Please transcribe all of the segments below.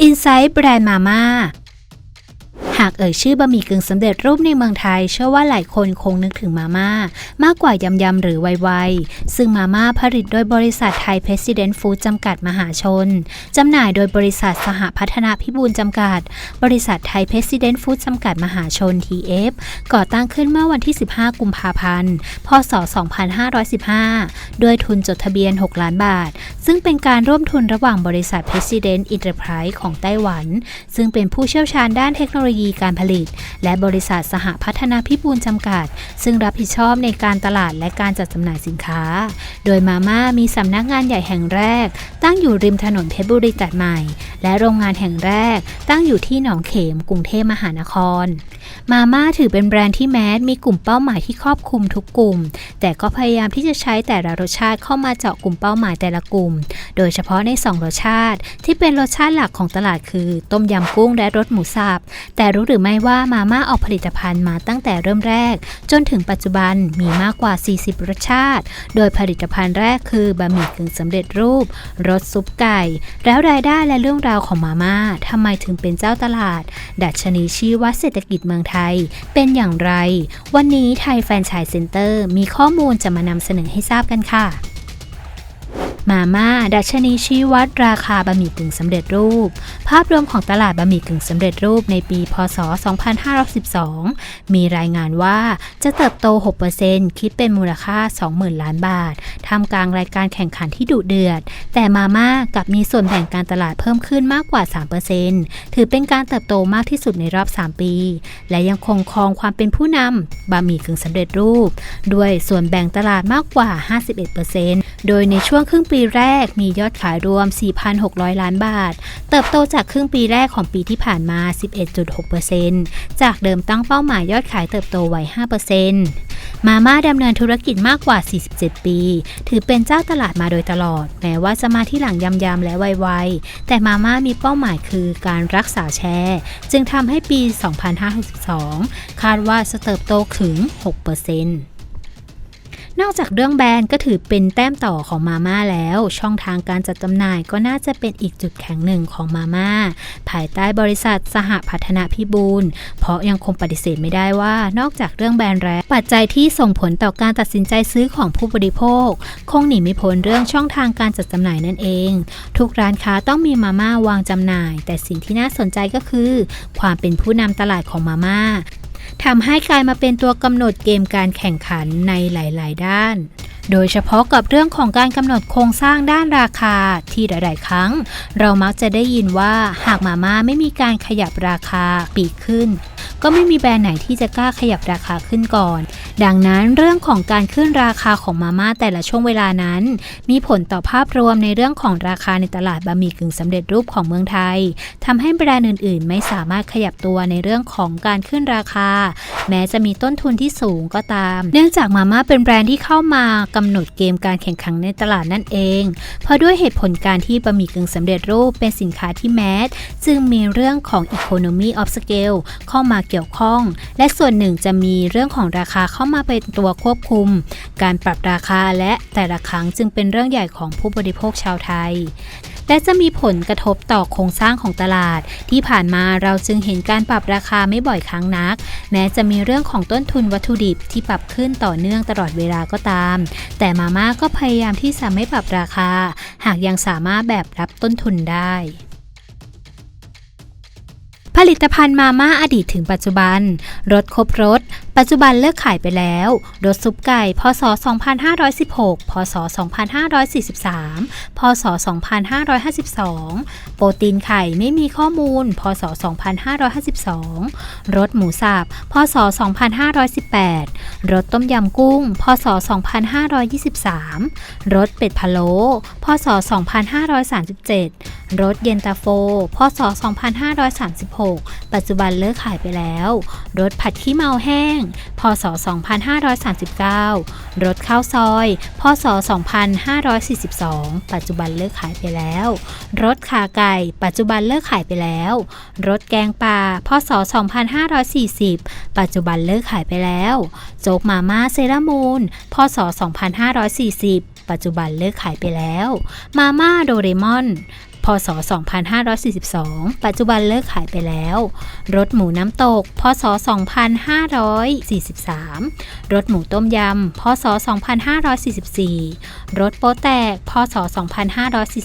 อินไซต์แบรนด์มาม่าากเอ่ยชื่อบะหมี่กึ่งสำเร็จรูปในเมืองไทย เชื่อว่าหลายคนคงนึกถึงมาม่า มากกว่ายำยำหรือไวๆซึ่งมาม่าผลิตโดยบริษัทไทยเพรสิเดนต์ฟู้ดจำกัดมหาชน จำหน่ายโดยบริษัทสหพัฒนาพิบูลจำกัด บริษัทไทยเพรสิเดนต์ฟู้ดจำกัดมหาชน TF ก่อตั้งขึ้นเมื่อวันที่ 15 กุมภาพันธ์ พศ 2515 ด้วยทุนจดทะเบียน 6 ล้านบาท ซึ่งเป็นการร่วมทุนระหว่างบริษัท President Enterprise ของไต้หวัน ซึ่งเป็นผู้เชี่ยวชาญด้านเทคโนโลยีการผลิต และบริษัทสหพัฒนาพิบูลจำกัด ซึ่งรับผิดชอบในการตลาดและการจัดจำหน่ายสินค้า โดยมาม่ามีสำนักงานใหญ่แห่งแรก ตั้งอยู่ริมถนนเพชรบุรีตัดใหม่ และโรงงานแห่งแรก ตั้งอยู่ที่หนองเขมกรุงเทพมหานคร มาม่าถือเป็นแบรนด์ที่แมสมีกลุ่มเป้าหมายที่ครอบคลุมทุกกลุ่ม แต่ก็พยายามที่จะใช้แต่ละรสชาติเข้ามาเจาะกลุ่มเป้าหมายแต่ละกลุ่ม โดยเฉพาะใน 2 รสชาติ ที่เป็นรสชาติหลักของตลาดคือ ต้มยำกุ้งและรสหมูสับแต่รู้หรือไม่ว่ามาม่าออกผลิตภัณฑ์มาตั้งแต่เริ่มแรก จนถึงปัจจุบันมีมากกว่า 40 รสชาติ โดยผลิตภัณฑ์แรกคือบะหมี่กึ่งสำเร็จรูปรสซุปไก่ แล้วรายได้และเรื่องราวของมาม่าทำไมถึงเป็นเจ้าตลาด ดัชนีชี้วัดเศรษฐกิจเมืองไทย เป็นอย่างไร วันนี้ไทยแฟนชส์เซ็นเตอร์มีข้อมูลจะมานำเสนอให้ทราบกันค่ะ มาม่าดัชนีชี้วัดราคาบะหมี่กึ่งสำเร็จรูป ภาพรวมของตลาดบะหมี่กึ่งสำเร็จรูปในปี พศ 2512 มีรายงานว่าจะเติบโต 6%คิดเป็นมูลค่า 20,000 ล้านบาทท่ามกลางรายการแข่งขันที่ดุเดือด แต่มาม่ากลับมีส่วนแบ่งการตลาดเพิ่มขึ้นมากกว่า 3%ถือเป็นการเติบโตมากที่สุดในรอบ 3 ปี และยังคงครองความเป็นผู้นำบะหมี่กึ่งสำเร็จรูป ด้วยส่วนแบ่งตลาดมากกว่า 51%โดยในช่วงครึ่งปีแรกมียอดขายรวม 4,600 ล้านบาท เติบโตจากครึ่งปีแรกของปีที่ผ่านมา 11.6%จากเดิมตั้งเป้าหมายยอดขายเติบโตไว้ 5%มาม่าดำเนินธุรกิจมากกว่า 47 ปี ถือเป็นเจ้าตลาดมาโดยตลอด แม้ว่าจะมาที่หลังยำยำและไวๆ แต่มาม่ามีเป้าหมายคือการรักษาแชร์จึงทำให้ปี 2562 คาดว่าจะเติบโตถึง 6% นอกจากเรื่องแบรนด์ก็ถือเป็นแต้มต่อของมาม่าแล้ว ช่องทางการจัดจำหน่ายก็น่าจะเป็นอีกจุดแข็งหนึ่งของมาม่าภายใต้บริษัทสหพัฒนาพิบูลเพราะยังคงปฏิเสธไม่ได้ว่า นอกจากเรื่องแบรนด์แล้วปัจจัยที่ส่งผลต่อการตัดสินใจซื้อของผู้บริโภค คงหนีไม่พ้นเรื่องช่องทางการจัดจำหน่ายนั่นเอง ทุกร้านค้าต้องมีมาม่าวางจำหน่าย แต่สิ่งที่น่าสนใจก็คือ ความเป็นผู้นำตลาดของมาม่า ทำให้กลายมาเป็นตัวกำหนดเกมการแข่งขันในหลาย ๆ ด้าน โดยเฉพาะกับเรื่องของการกำหนดโครงสร้างด้านราคาที่หลาย ๆ ครั้ง เรามักจะได้ยินว่าหากมาม่าไม่มีการขยับราคาปีกขึ้น ก็ไม่มีแบรนด์ไหนที่จะกล้าขยับราคาขึ้นก่อน ดังนั้นเรื่องของการขึ้นราคาของมาม่าแต่ละช่วงเวลานั้น มีผลต่อภาพรวมในเรื่องของราคาในตลาดบะหมี่กึ่งสำเร็จรูปของเมืองไทยทำให้แบรนด์อื่น ๆ ไม่สามารถขยับตัวในเรื่องของการขึ้นราคา แม้จะมีต้นทุนที่สูงก็ตาม เนื่องจากมาม่าเป็นแบรนด์ที่เข้ามากำหนดเกมการแข่งขันในตลาดนั่นเอง เพราะด้วยเหตุผลการที่บะหมี่กึ่งสำเร็จรูปเป็นสินค้าที่แมสจึงมีเรื่องของ economy of scale เข้ามาเกี่ยวข้อง และส่วนหนึ่งจะมีเรื่องของราคาเข้ามาเป็นตัวควบคุม การปรับราคาและแต่ละครั้งจึงเป็นเรื่องใหญ่ของผู้บริโภคชาวไทยและจะมีผลกระทบต่อโครงสร้างของตลาด ที่ผ่านมาเราจึงเห็นการปรับราคาไม่บ่อยครั้งนัก แม้จะมีเรื่องของต้นทุนวัตถุดิบที่ปรับขึ้นต่อเนื่องตลอดเวลาก็ตาม แต่มาม่าก็พยายามที่จะไม่ปรับราคา หากยังสามารถแบบรับต้นทุนได้ ลิตภัณฑ์มาม่าอดีตถึงปัจจุบัน รสครบรส ปัจจุบันเลิกขายไปแล้ว รสซุปไก่ พศ 2516 พศ 2543 พศ 2552 โปรตีนไข่ไม่มีข้อมูล พศ 2552 รสหมูสับ พศ 2518 รสต้มยำกุ้ง พศ 2523 รสเป็ดพะโล้ พศ 2537 รสเย็นตาโฟ พศ 2536ปัจจุบันเลิกขายไปแล้วรสผัดขี้เมาแห้ง พศ 2539 รถข้าวซอย พศ 2542 ปัจจุบันเลิกขายไปแล้ว รถขาไก่ ปัจจุบันเลิกขายไปแล้ว รถแกงป่า พศ 2540 ปัจจุบันเลิกขายไปแล้ว โจ๊กมาม่าเซรามูน พศ 2540 ปัจจุบันเลิกขายไปแล้ว มาม่าโดเรมอน พศ 2542 ปัจจุบันเลิกขายไปแล้ว รสหมูน้ำตก พศ 2543 รสหมูต้มยำ พศ 2544 รสโป๊แตก พศ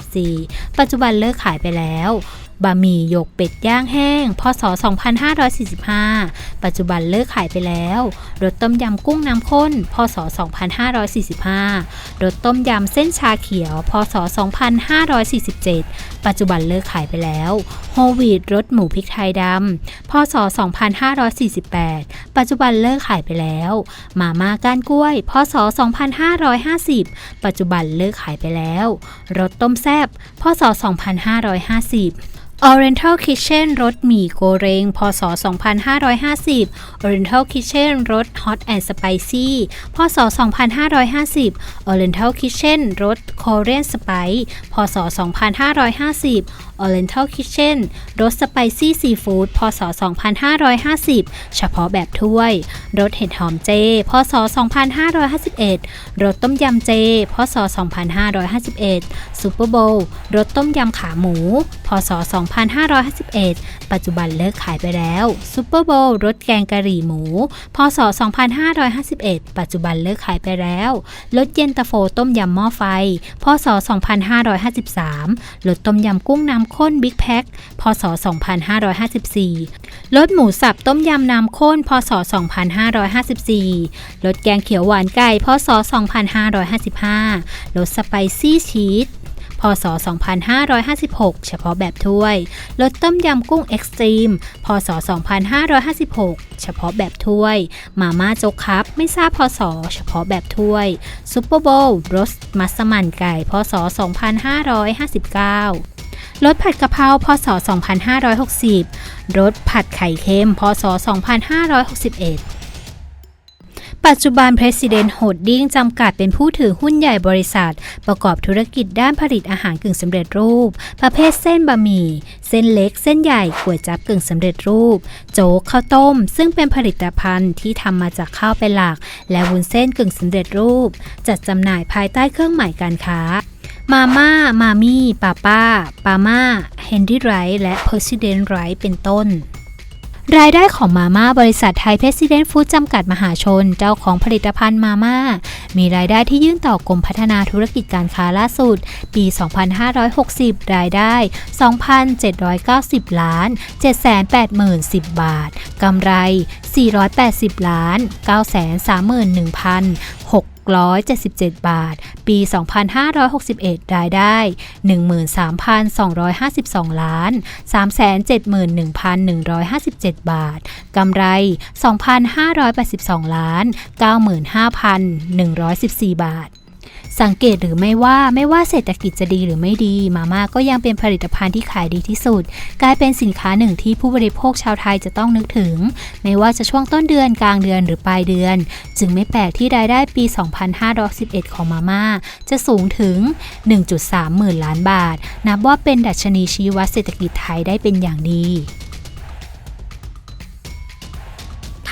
2544 ปัจจุบันเลิกขายไปแล้ว บะหมี่หยกเป็ดย่างแห้ง พศ 2545 ปัจจุบันเลิกขายไปแล้วรสต้มยำกุ้งน้ำข้น พศ 2545รสต้มยำเส้นชาเขียว พศ 2547 ปัจจุบันเลิกขายไปแล้วโฮวีดรสหมูพริกไทยดำ พศ 2548 ปัจจุบันเลิกขายไปแล้วมาม่าก้านกล้วย พศ 2550 ปัจจุบันเลิกขายไปแล้วรสต้มแซบพศ 2550 Oriental Kitchen รสหมี่โกเรงพศ 2550 Oriental Kitchen รส Hot and Spicy พศ 2550 Oriental Kitchen รส Korean Spice พศ 2550 Oriental Kitchen รส Spicy Seafood พศ 2550 เฉพาะแบบถ้วย รสเห็ดหอมเจ พศ 2551 รสต้มยำเจ พศ 2551 Super Bowl รสต้มยำขาหมู พศ 2 2551 ปัจจุบันเลิกขายไปแล้ว Super Bowl รสแกงกะหรี่หมู พศ 2551 ปัจจุบันเลิกขายไปแล้วรสเย็นตาโฟต้มยำหม้อไฟ พศ 2553รสต้มยำกุ้งน้ำข้นบิ๊กแพ็คพศ 2554รสหมูสับต้มยำน้ำข้น พศ 2554รสแกงเขียวหวานไก่ พศ 2555รสสไปซี่ชีส พศ 2556 เฉพาะแบบถ้วยรสต้มยำกุ้งเอ็กซ์ตรีม พศ 2556 เฉพาะแบบถ้วย มาม่าโจ๊กครับ ไม่ทราบพศ เฉพาะแบบถ้วย ซุปเปอร์โบว์รสมัสมั่นไก่ พศ 2559รสผัดกะเพราพศ 2560 รสผัดไข่เค็ม พศ 2561 ปัจจุบัน President Holding จำกัดเป็นผู้ถือหุ้นใหญ่บริษัท ประกอบธุรกิจด้านผลิตอาหารกึ่งสำเร็จรูป ประเภทเส้นบะหมี่ เส้นเล็ก เส้นใหญ่ก๋วยจั๊บกึ่งสำเร็จรูป โจ๊กข้าวต้ม ซึ่งเป็นผลิตภัณฑ์ที่ทำมาจากข้าวเป็นหลัก และวุ้นเส้นกึ่งสำเร็จรูป จัดจำหน่ายภายใต้เครื่องหมายการค้ามาม่า มามี่ป้าป้าปาม่า เฮนรี่ไรท์และ President Right เป็นต้น รายได้ของมาม่าบริษัทไทยเพรสิเดนต์ฟู้ดจำกัดมหาชน เจ้าของผลิตภัณฑ์มาม่า มีรายได้ที่ยื่นต่อกรมพัฒนาธุรกิจการค้าล่าสุด ปี 2560 รายได้ 2,790 ล้าน 780,010 บาท กำไร 480 ล้าน 931,000 2,677 บาท ปี 2561 รายได้ 13,252 ล้าน 371,157 บาท กำไร 2,582 ล้าน 95,114 บาท สังเกตหรือไม่ว่าไม่ว่าเศรษฐกิจจะดีหรือไม่ดี มาม่าก็ยังเป็นผลิตภัณฑ์ที่ขายดีที่สุด กลายเป็นสินค้าหนึ่งที่ผู้บริโภคชาวไทยจะต้องนึกถึง ไม่ว่าจะช่วงต้นเดือนกลางเดือนหรือปลายเดือน จึงไม่แปลกที่รายได้ปี 2511 ของมาม่าจะสูงถึง 1.3 หมื่นล้านบาท นับว่าเป็นดัชนีชี้วัดเศรษฐกิจไทยได้เป็นอย่างดี